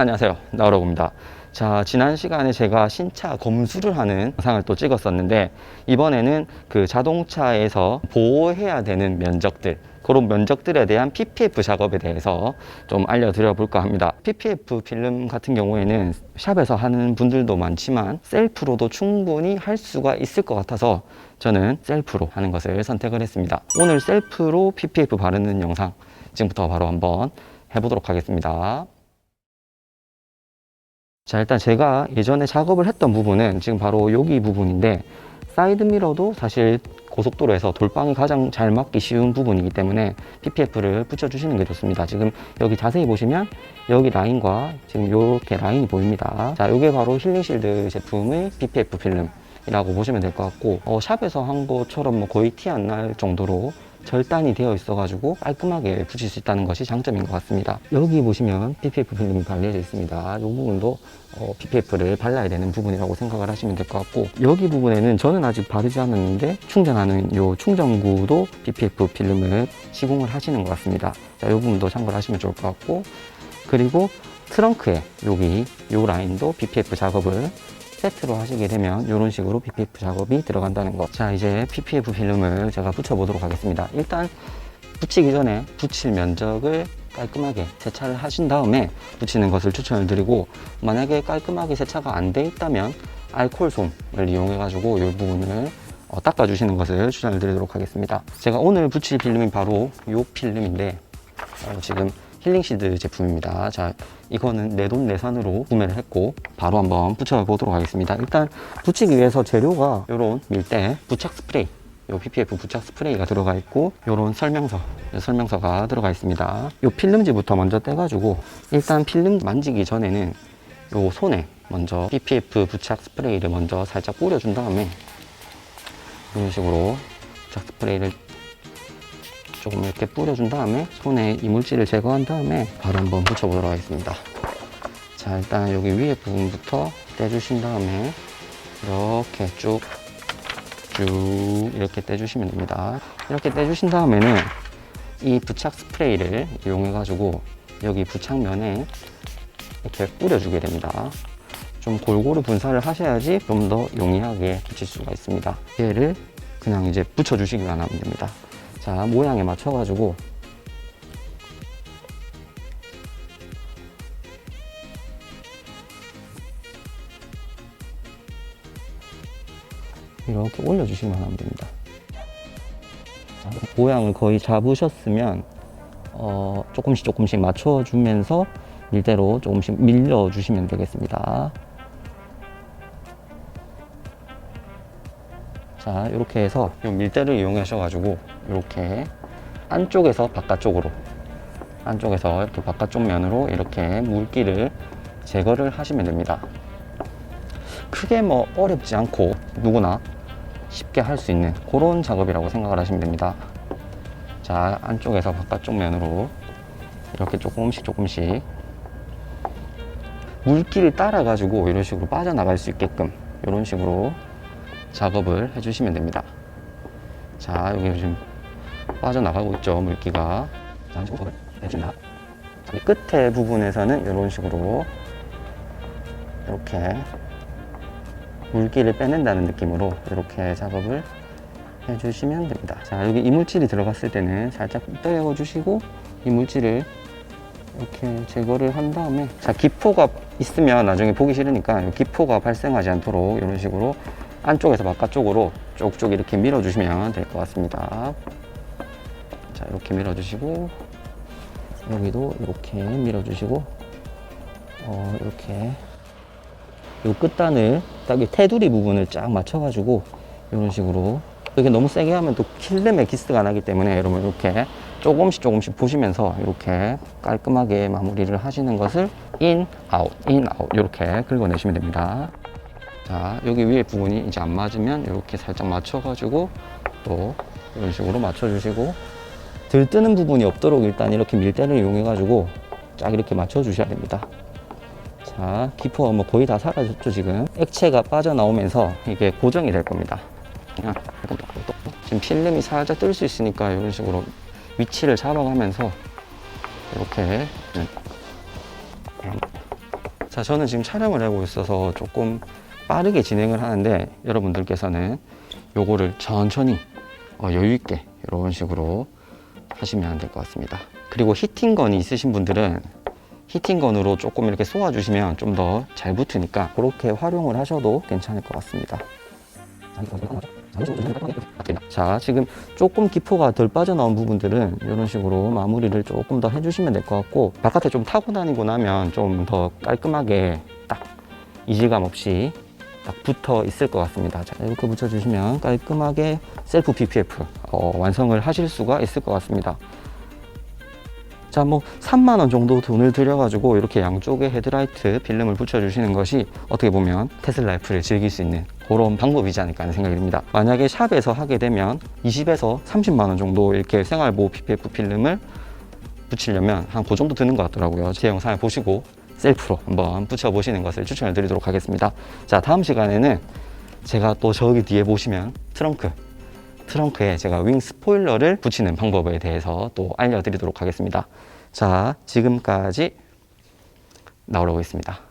안녕하세요. 나우라고입니다. 자, 지난 시간에 제가 신차 검수를 하는 영상을 또 찍었었는데, 이번에는 그 자동차에서 보호해야 되는 면적들, 그런 면적들에 대한 PPF 작업에 대해서 좀 알려드려 볼까 합니다. PPF 필름 같은 경우에는 샵에서 하는 분들도 많지만, 셀프로도 충분히 할 수가 있을 것 같아서 저는 셀프로 하는 것을 선택을 했습니다. 오늘 셀프로 PPF 바르는 영상, 지금부터 바로 한번 해보도록 하겠습니다. 자, 일단 제가 예전에 작업을 했던 부분은 지금 바로 여기 부분인데, 사이드 미러도 사실 고속도로에서 돌방이 가장 잘 맞기 쉬운 부분이기 때문에 PPF를 붙여주시는 게 좋습니다. 지금 여기 자세히 보시면 여기 라인과 지금 이렇게 라인이 보입니다. 자, 이게 바로 힐링실드 제품의 PPF 필름이라고 보시면 될 것 같고, 어, 샵에서 한 것처럼 뭐 거의 티 안 날 정도로 절단이 되어 있어가지고 깔끔하게 붙일 수 있다는 것이 장점인 것 같습니다. 여기 보시면 PPF 필름이 발려져 있습니다. 이 부분도 어, PPF를 발라야 되는 부분이라고 생각을 하시면 될 것 같고 여기 부분에는 저는 아직 바르지 않았는데 충전하는 이 충전구도 PPF 필름을 시공을 하시는 것 같습니다. 자, 이 부분도 참고를 하시면 좋을 것 같고 그리고 트렁크에 여기 이 라인도 PPF 작업을 세트로 하시게 되면 이런 식으로 PPF 작업이 들어간다는 것. 자, 이제 PPF 필름을 제가 붙여보도록 하겠습니다. 일단 붙이기 전에 붙일 면적을 깔끔하게 세차를 하신 다음에 붙이는 것을 추천을 드리고 만약에 깔끔하게 세차가 안 돼 있다면 알코올 솜을 이용해 가지고 이 부분을 어, 닦아주시는 것을 추천을 드리도록 하겠습니다. 제가 오늘 붙일 필름이 바로 이 필름인데 어, 지금 힐링시드 제품입니다. 자, 이거는 내돈내산으로 구매를 했고 바로 한번 붙여 보도록 하겠습니다. 일단 붙이기 위해서 재료가 이런 밀대, 부착 스프레이 요 PPF 부착 스프레이가 들어가 있고 요런 설명서 설명서가 들어가 있습니다 요 필름지부터 먼저 떼가지고 일단 필름 만지기 전에는 요 손에 먼저 PPF 부착 스프레이를 먼저 살짝 뿌려준 다음에 이런 식으로 부착 스프레이를 조금 이렇게 뿌려준 다음에 손에 이물질을 제거한 다음에 바로 한번 붙여보도록 하겠습니다 자 일단 여기 위에 부분부터 떼주신 다음에 이렇게 쭉쭉 이렇게 떼주시면 됩니다. 이렇게 떼주신 다음에는 이 부착 스프레이를 이용해 가지고 여기 부착면에 이렇게 뿌려주게 됩니다. 좀 골고루 분사를 하셔야지 좀 더 용이하게 붙일 수가 있습니다. 얘를 그냥 이제 붙여주시기만 하면 됩니다. 자 모양에 맞춰 가지고 이렇게 올려주시면 하면 됩니다. 자, 모양을 거의 잡으셨으면 어, 조금씩 조금씩 맞춰주면서 밀대로 조금씩 밀려주시면 되겠습니다. 자, 이렇게 해서 이 밀대를 이용하셔 가지고 이렇게 안쪽에서 바깥쪽으로 안쪽에서 이렇게 바깥쪽 면으로 이렇게 물기를 제거를 하시면 됩니다. 크게 뭐 어렵지 않고 누구나 쉽게 할 수 있는 그런 작업이라고 생각을 하시면 됩니다. 자, 안쪽에서 바깥쪽 면으로 이렇게 조금씩 조금씩 물기를 따라 가지고 이런 식으로 빠져나갈 수 있게끔 이런 식으로 작업을 해주시면 됩니다. 자, 여기 지금 빠져나가고 있죠, 물기가. 자, 작업을 이 끝에 부분에서는 이런 식으로 이렇게 물기를 빼낸다는 느낌으로 이렇게 작업을 해주시면 됩니다. 자, 여기 이물질이 들어갔을 때는 살짝 떼어 주시고 이물질을 이렇게 제거를 한 다음에 자, 기포가 있으면 나중에 보기 싫으니까 이 기포가 발생하지 않도록 이런 식으로 안쪽에서 바깥쪽으로 쪽쪽 이렇게 밀어주시면 될 것 같습니다. 자, 이렇게 밀어주시고 여기도 이렇게 밀어주시고 어, 이렇게 이 끝단을 딱 이 테두리 부분을 쫙 맞춰가지고 이런 식으로 이렇게 너무 세게 하면 또 필름에 기스가 나기 때문에 여러분 이렇게 조금씩 조금씩 보시면서 이렇게 깔끔하게 마무리를 하시는 것을 인, 아웃, 인, 아웃 이렇게 긁어내시면 됩니다. 자 여기 위에 부분이 이제 안 맞으면 이렇게 살짝 맞춰가지고 또 이런 식으로 맞춰주시고 들뜨는 부분이 없도록 일단 이렇게 밀대를 이용해가지고 쫙 이렇게 맞춰주셔야 됩니다. 자, 기포가 뭐 거의 다 사라졌죠, 지금. 액체가 빠져나오면서 이게 고정이 될 겁니다. 그냥 지금 필름이 살짝 뜰 수 있으니까 이런 식으로 위치를 잡아가면서 이렇게 자, 저는 지금 촬영을 하고 있어서 조금 빠르게 진행을 하는데 여러분들께서는 요거를 천천히 어, 여유 있게 이런 식으로 하시면 될 것 같습니다. 그리고 히팅건이 있으신 분들은 히팅건으로 조금 이렇게 쏘아 주시면 좀 더 잘 붙으니까 그렇게 활용을 하셔도 괜찮을 것 같습니다. 자, 지금 조금 기포가 덜 빠져나온 부분들은 이런 식으로 마무리를 조금 더 해주시면 될 것 같고 바깥에 좀 타고 다니고 나면 좀 더 깔끔하게 딱 이질감 없이 딱 붙어 있을 것 같습니다. 자, 이렇게 붙여주시면 깔끔하게 셀프 PPF 어, 완성을 하실 수가 있을 것 같습니다. 자, 뭐 3만 원 정도 돈을 들여가지고 이렇게 양쪽에 헤드라이트 필름을 붙여주시는 것이 어떻게 보면 테슬라 라이프를 즐길 수 있는 그런 방법이지 않을까 하는 생각이 듭니다. 만약에 샵에서 하게 되면 20에서 30만 원 정도 이렇게 생활보호 PPF 필름을 붙이려면 한 그 정도 드는 것 같더라고요. 제 영상을 보시고 셀프로 한번 붙여보시는 것을 추천을 드리도록 하겠습니다. 자, 다음 시간에는 제가 또 저기 뒤에 보시면 트렁크 트렁크에 제가 윙 스포일러를 붙이는 방법에 대해서 또 알려드리도록 하겠습니다. 자, 지금까지 나오라고 했습니다.